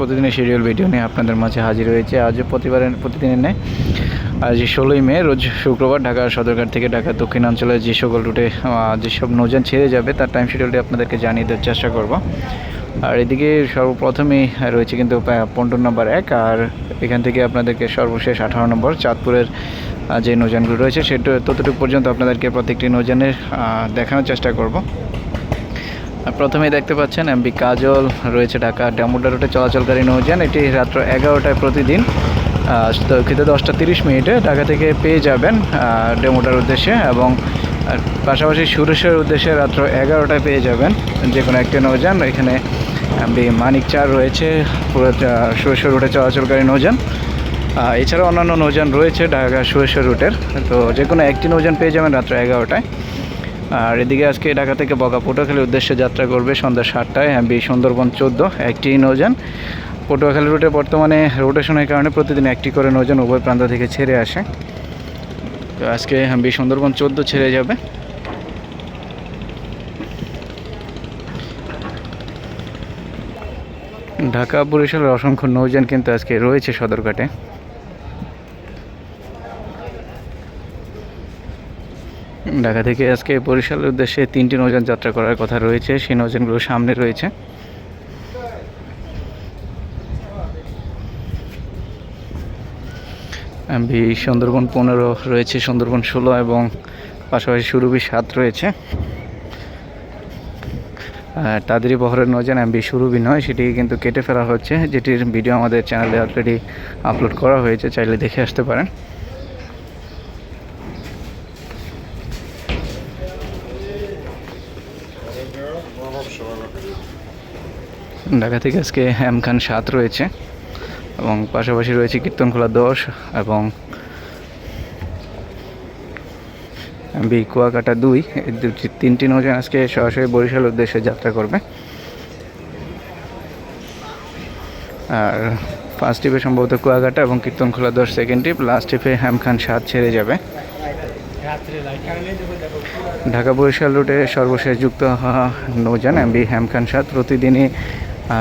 প্রতিদিনের schedule video নিয়ে আপনাদের মাঝে হাজির হয়েছে। আজও প্রতিবারের প্রতিদিনের নেয় আজ ষোলোই মে, রোজ শুক্রবার ঢাকা সদরঘাট থেকে ঢাকা দক্ষিণাঞ্চলের যে সকল রুটে যেসব নৌযান ছেড়ে যাবে, তার টাইম শিডিউলটি আপনাদেরকে জানিয়ে দেওয়ার চেষ্টা করব। আর এদিকে সর্বপ্রথমেই রয়েছে কিন্তু পন্টন নম্বর এক। আর এখান থেকে আপনাদেরকে সর্বশেষ আঠারো নম্বর, চাঁদপুরের যে নৌযানগুলো রয়েছে, সেটা ততটুকু পর্যন্ত আপনাদেরকে প্রত্যেকটি নৌযানের দেখানোর চেষ্টা করব। প্রথমেই দেখতে পাচ্ছেন এমবি কাজল রয়েছে ঢাকা। ড্যামুডা রুটে চলাচলকারী নৌযান এটি রাত্র এগারোটায় প্রতিদিন দুঃখিত দশটা তিরিশ মিনিটে ঢাকা থেকে পেয়ে যাবেন ডেমোটার উদ্দেশ্যে এবং পাশাপাশি সুরেশের উদ্দেশ্যে রাত্র এগারোটায় পেয়ে যাবেন যে কোনো একটি নৌযান। এখানে মানিক চার রয়েছে পুরো সুরেশ্বর রুটে চলাচলকারী নৌযান। আহ, এছাড়াও অন্যান্য নৌযান রয়েছে ঢাকা সুরেশ্বর রুটের। তো যে কোনো একটি নৌযান পেয়ে যাবেন রাত্র এগারোটায়। আর এদিকে আজকে ঢাকা থেকে বগা পটুয়াখালীর উদ্দেশ্যে যাত্রা করবে সন্ধ্যা সাতটায় বি সুন্দরবন চোদ্দ, একটি নৌযান। পটুয়াখালী রুটে বর্তমানে রোটেশনের কারণে প্রতিদিন একটি করে নৌযান উভয় প্রান্ত থেকে ছেড়ে আসে। তো আজকে বি সুন্দরবন চোদ্দ ছেড়ে যাবে। ঢাকা বরিশালের অসংখ্য নৌযান কিন্তু আজকে রয়েছে সদরঘাটে। ঢাকা থেকে আজকে বরিশালের উদ্দেশ্যে তিনটি নৌযান যাত্রা করার কথা রয়েছে। সেই নৌযানগুলো সামনে রয়েছে। বি সুন্দরবন পনেরো রয়েছে, সুন্দরবন ষোলো এবং পাশাপাশি সুরভি সাত রয়েছে। তাদেরই বহরের নৌযান এমবি সুরভি নয় সেটি কিন্তু কেটে ফেলা হচ্ছে। যেটির ভিডিও আমাদের চ্যানেলে অলরেডি আপলোড করা হয়েছে, চাইলে দেখে আসতে পারেন। ঢাকা থেকে আজকে এম খান সাত রয়েছে এবং পাশাপাশি রয়েছে কীর্তনখোলা দশ এবং বি কুয়াকাটা দুই। এই দুটি তিনটি নৌযান আজকে সরাসরি বরিশাল উদ্দেশ্যে যাত্রা করবে। আর ফার্স্ট ট্রিপে সম্ভবত কুয়াকাটা এবং কীর্তনখোলা দশ সেকেন্ড ট্রিপ লাস্ট ট্রিপে হ্যাম খান সাত ছেড়ে যাবে। ঢাকা বরিশাল রুটে সর্বশেষ যুক্ত হওয়া নৌযান এমবি হ্যামখান সাত প্রতিদিনই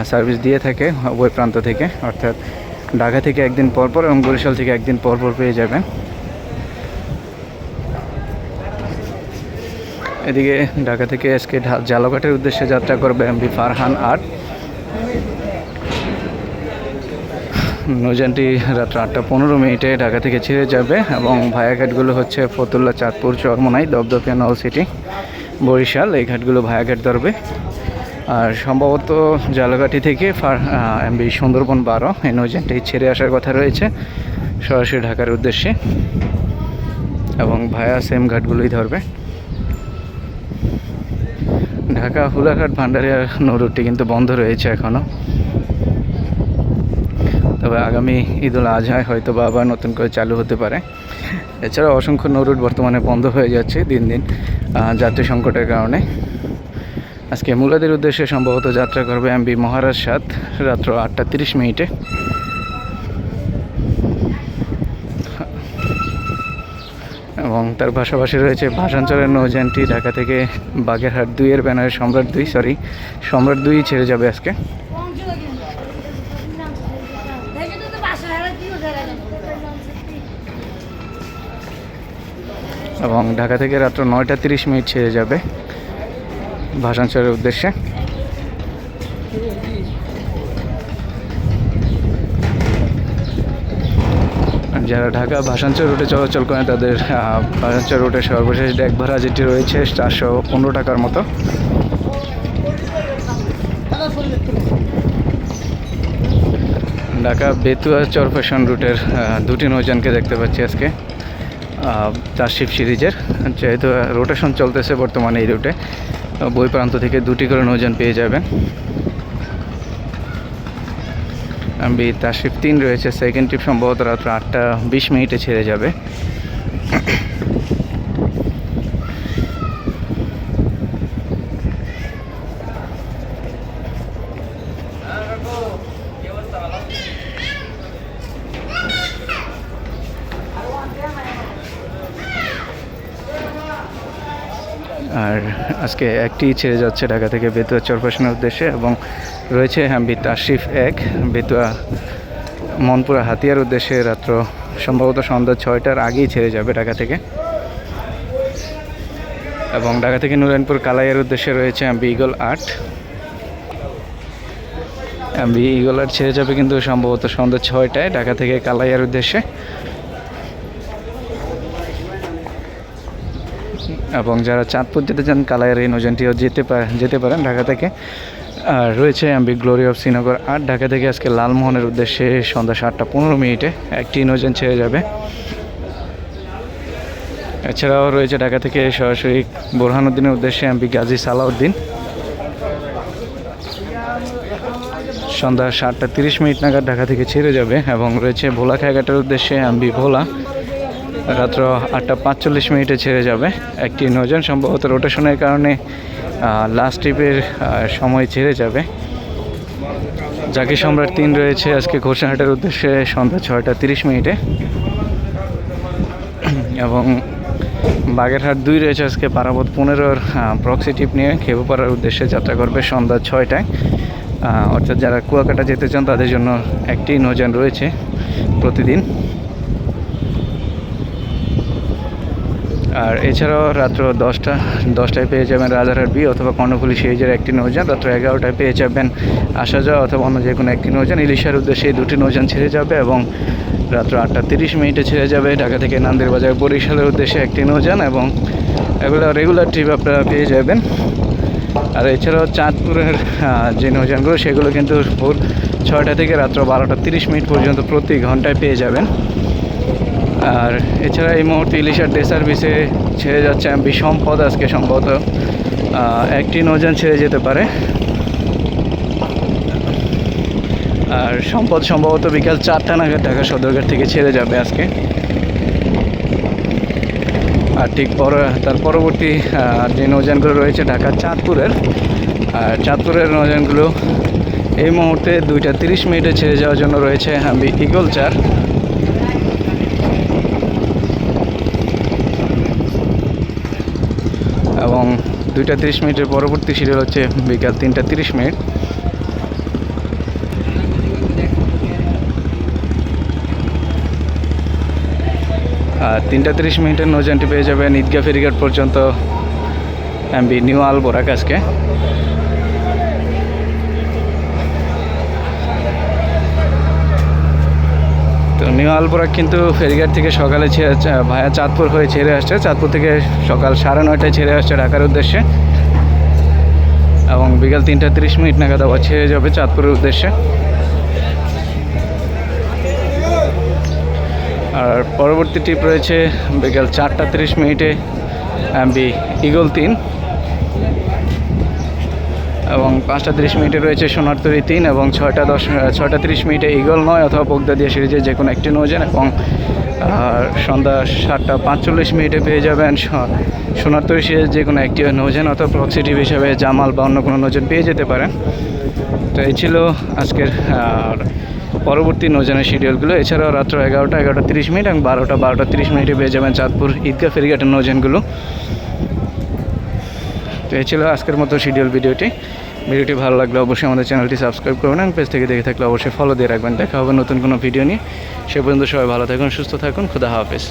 সার্ভিস দিয়ে থাকে উভয় প্রান্ত থেকে। অর্থাৎ ঢাকা থেকে একদিন পর পর এবং বরিশাল থেকে একদিন পর পর পেয়ে যাবেন। এদিকে ঢাকা থেকে আজকে জালঘাটের উদ্দেশ্যে যাত্রা করবে এমবি ফারহান আট। নৌযানটি রাত্র আটটা পনেরো মিনিটে ঢাকা থেকে ছেড়ে যাবে এবং ভায়া ঘাটগুলো হচ্ছে ফতুল্লা চাঁদপুর চরমোনাই দপদপিয়া নল সিটি বরিশাল। এই ঘাটগুলো ভায়া ঘাট ধরবে। আর সম্ভবত জালঘাটি থেকে ফার এমবি সুন্দরবন বারো, এই নৌযানটি ছেড়ে আসার কথা রয়েছে সরাসরি ঢাকার উদ্দেশ্যে এবং ভায়া সেম ঘাটগুলোই ধরবে। ঢাকা হুলাঘাট ভান্ডারিয়া নৌরুটটি কিন্তু বন্ধ রয়েছে এখনও তবে আগামী ঈদুল আজহায় হয়তো বা আবার নতুন করে চালু হতে পারে। এছাড়া অসংখ্য নৌরুট বর্তমানে বন্ধ হয়ে যাচ্ছে দিন দিন যাত্রী সংকটের কারণে। আজকে মুলাদের উদ্দেশ্যে সম্ভবত যাত্রা করবে এমবি মহারাজ সাত, রাত্র আটটা তিরিশ মিনিটে। এবং তার পাশাপাশি রয়েছে ভাষাঞ্চলের নৌযানটি ঢাকা থেকে বাগেরহাট দুইয়ের ব্যানারে সম্রাট দুই সরি সম্রাট দুই ছেড়ে যাবে আজকে। এবং ঢাকা থেকে রাত্র নয়টা তিরিশ মিনিট ছেড়ে যাবে। ভাষাঞ্চলের উদ্দেশ্যে। যারা ঢাকা ভাষাঞ্চল রুটে চলাচল করেন, তাদের ভাষাঞ্চল রুটে সর্বশেষ ডেক ভাড়া যেটি রয়েছে, চারশো পনেরো টাকার মতো। ঢাকা বেতুয়া চরফেশন রুটের দুটি নৌযানকে দেখতে পাচ্ছি আজকে চারশিপ সিরিজের। যেহেতু রোটেশন চলতেছে বর্তমানে এই রুটে বই প্রান্ত থেকে দুটি করে নৌযান পেয়ে যাবেন আমি তাশিফ তিন রয়েছে। সেকেন্ড ট্রিপ সম্ভবত রাত্র আটটা বিশ মিনিটে ছেড়ে যাবে। আজকে একটি ছেড়ে যাচ্ছে ঢাকা থেকে বেতুয়া চরপাশনের উদ্দেশ্যে এবং রয়েছে হ্যাম্বি তাশরিফ এক, বেতুয়া মনপুরা হাতিয়ার উদ্দেশ্যে রাত্র সম্ভবত সন্ধ্যা ছয়টার আগেই ছেড়ে যাবে ঢাকা থেকে। এবং ঢাকা থেকে নুরানপুর কালাইয়ের উদ্দেশ্যে রয়েছে হ্যাম্বি ইগল আট। হ্যাম্বি ইগল আট ছেড়ে যাবে কিন্তু সম্ভবত সন্ধ্যা ছয়টায় ঢাকা থেকে কালাইয়ার উদ্দেশ্যে। এবং যারা চাঁদপুর যেতে চান, কালাইয়ের এই নৌযানটিও যেতে যেতে পারেন ঢাকা থেকে। আর রয়েছে এমবি গ্লোরি অফ শ্রীনগর আর ঢাকা থেকে আজকে লালমোহনের উদ্দেশ্যে সন্ধ্যা সাতটা পনেরো মিনিটে একটি নৌযান ছেড়ে যাবে। এছাড়াও রয়েছে ঢাকা থেকে সরাসরি বোরহানুদ্দিনের উদ্দেশ্যে এমপি গাজী সালাউদ্দিন। সন্ধ্যা সাতটা তিরিশ মিনিট নাগাদ ঢাকা থেকে ছেড়ে যাবে এবং রয়েছে ভোলা খাঘাটের উদ্দেশ্যে এমবি ভোলা। রাত্র আটটা পাঁচচল্লিশ মিনিটে ছেড়ে যাবে। একটি নৌযান সম্ভবত রোটেশনের কারণে লাস্ট ট্রিপের সময় ছেড়ে যাবে। জাকি সম্রাট তিন রয়েছে আজকে ঘোষণাহাটের উদ্দেশ্যে সন্ধ্যা ছয়টা তিরিশ মিনিটে। এবং বাগেরহাট দুই রয়েছে আজকে পারাবত পনেরোর প্রক্সি টিপ নিয়ে। খেপুপাড়ার উদ্দেশ্যে যাত্রা করবে সন্ধ্যা ছয়টায়। অর্থাৎ যারা কুয়াকাটা যেতে চান তাদের জন্য একটি নৌযান রয়েছে প্রতিদিন। আর এছাড়াও রাত্র দশটা, দশটায় পেয়ে যাবেন রাজারহাট বি অথবা কর্ণফুলি সিরিজের একটি নৌযান। রাত্র এগারোটায় পেয়ে যাবেন আসা যাওয়া অথবা অন্য যে কোনো একটি নৌযান। ইলিশার উদ্দেশ্যে এই দুটি নৌযান ছেড়ে যাবে এবং রাত্র আটটা তিরিশ মিনিটে ছেড়ে যাবে। ঢাকা থেকে নান্দের বাজার বরিশালের উদ্দেশ্যে একটি নৌযান এবং এগুলো রেগুলার ট্রিপ আপনারা পেয়ে যাবেন। আর এছাড়াও চাঁদপুরের যে নৌযানগুলো, সেগুলো কিন্তু ভোর ছয়টা থেকে রাত্র বারোটা তিরিশ মিনিট পর্যন্ত প্রতি ঘন্টায় পেয়ে যাবেন। আর এছাড়া এই মুহূর্তে ইলিশার ডে সার্ভিসে ছেড়ে যাচ্ছে এমপি সম্পদ আজকে সম্ভবত। একটি নৌযান ছেড়ে যেতে পারে। আর সম্পদ সম্ভবত বিকাল চারটা নাগাদ ঢাকা সদরঘাট থেকে ছেড়ে যাবে আজকে। আর ঠিক পর, তার পরবর্তী যে নৌযানগুলো রয়েছে ঢাকা চাঁদপুরের, আর চাঁদপুরের নৌযানগুলো এই মুহূর্তে দুইটা তিরিশ মিনিটে ছেড়ে যাওয়ার জন্য রয়েছে ইগল চার এবং দুইটা তিরিশ মিনিটের পরবর্তী সিরিয়াল হচ্ছে বিকাল তিনটা তিরিশ মিনিট। আর তিনটা তিরিশ মিনিটের নৌযানটি পেয়ে যাবেন ঈদগা ফেরিঘাট পর্যন্ত এমবি নিউ আলবোরা কাজকে নিউ আলবোরা কিন্তু ফেরিঘাট থেকে সকালে ভায়া চাঁদপুর হয়ে ছেড়ে আসছে। চাঁদপুর থেকে সকাল সাড়ে নয়টায় ছেড়ে আসছে ঢাকার উদ্দেশ্যে। এবং বিকাল তিনটা তিরিশ মিনিট নাগাদ আবার ছেড়ে যাবে চাঁদপুরের উদ্দেশ্যে। আর পরবর্তী ট্রিপ রয়েছে, বিকাল চারটা তিরিশ মিনিটে এমবি ইগল তিন। এবং পাঁচটা তিরিশ মিনিটে রয়েছে সোনারতরি তিন এবং ছয়টা দশ ছয়টা তিরিশ মিনিটে ইগল নয় অথবা বগদাদিয়া সিরিজে যে কোনো একটি নৌযান এবং সন্ধ্যা সাতটা পাঁচচল্লিশ মিনিটে পেয়ে যাবেন সোনারতরি সিরিজ যে কোনো একটি নৌযান অথবা প্রক্সিটিভ হিসাবে জামাল বা অন্য কোনো নৌযান পেয়ে যেতে পারেন। তো এই ছিল আজকের পরবর্তী নৌযানের শিডিউলগুলো। এছাড়াও রাত্র এগারোটা এগারোটা তিরিশ মিনিট এবং বারোটা বারোটা তিরিশ মিনিটে পেয়ে যাবেন চাঁদপুর ঈদগাহ ফেরিঘাটের নৌযানগুলো। তো এই ছিল আজকের মতো শিডিউল ভিডিওটি। ভিডিওটি ভালো লাগলে অবশ্যই আমাদের চ্যানেলটি সাবস্ক্রাইব করবেন এবং পেজ থেকে দেখে থাকলে অবশ্যই ফলো দিয়ে রাখবেন। দেখা হবে নতুন কোনো ভিডিও নিয়ে। সে পর্যন্ত সবাই ভালো থাকুন, সুস্থ থাকুন, খুদা হাফেজ।